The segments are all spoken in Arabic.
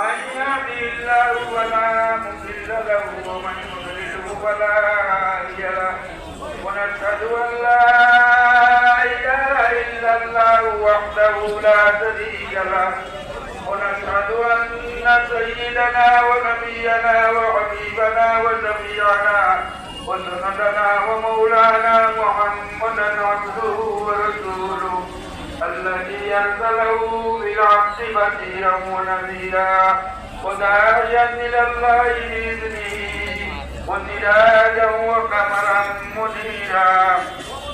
من يهده الله فلا مضل له ومن يضلله فلا هادي له. ونشهد أن لا إله إلا الله وحده لا شريك له. ونشهد أن سيدنا ونبينا وحبيبنا وشفيعنا وسندنا ومولانا محمدا عبده ورسوله. الذي أرسله بالحق بشيرا ونذيرا وداعيا إلى الله بإذنه وسراجا وقمرا منيرا.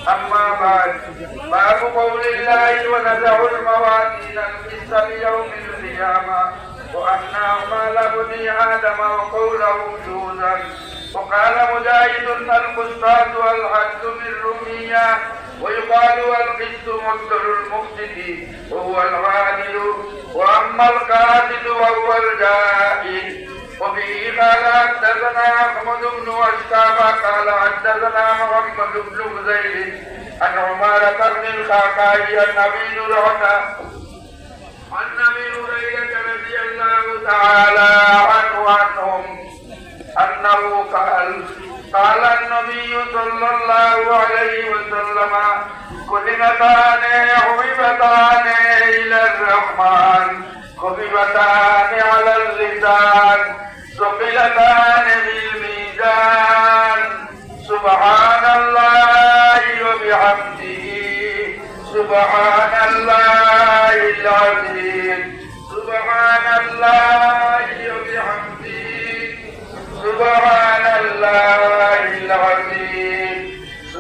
أما بعد باب قول الله ونزع الموازين القسط ليوم القيامة وأن أعمال ابن آدم وقوله جوزا. وقال مجاهد القسطاس والحد من ويقال القسط مصدر المفسد وهو العادل وأما القاتل وهو الجاهل وبه قال حدثنا أحمد بن أشكاب قال حدثنا محمد بن زيد عن عمارة بن الخاقاي عن أبي نرعة عن أبي هريرة رضي الله تعالى عنه عنهم أنه قال قال النبي صلى الله عليه وسلم كلمتان حبيبتان إلى الرحمن خفيفتان على اللسان ثقلتان بالميزان سبحان الله وبحمده سبحان الله العظيم سبحان الله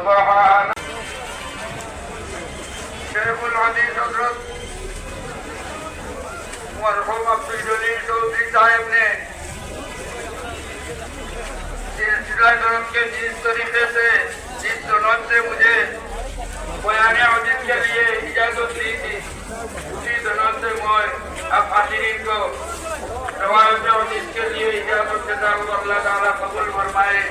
سبحان شيخ العزيز حضرت مرحوم عبد الجليل চৌধুরী সাহেব نے سلسلہ کرم کے جس طریقے سے جس دولت سے مجھے بیان عظیم کے لیے اجازت دی تھی اسی دولت سے میں اب حاضرین کو روایت عظیم کے لیے اجازت دیتا ہوں اللہ تعالیٰ قبول فرمائے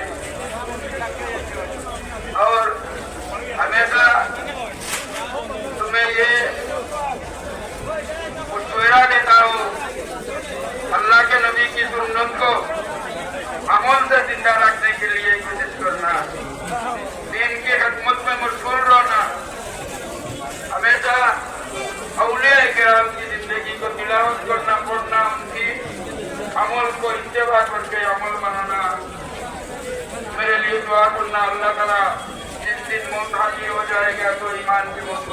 इत्तेबा करके अमल बनाना मेरे लिए दुआ करना, अल्लाह तला जिस दिन मौत हो जाएगा तो ईमान की मौत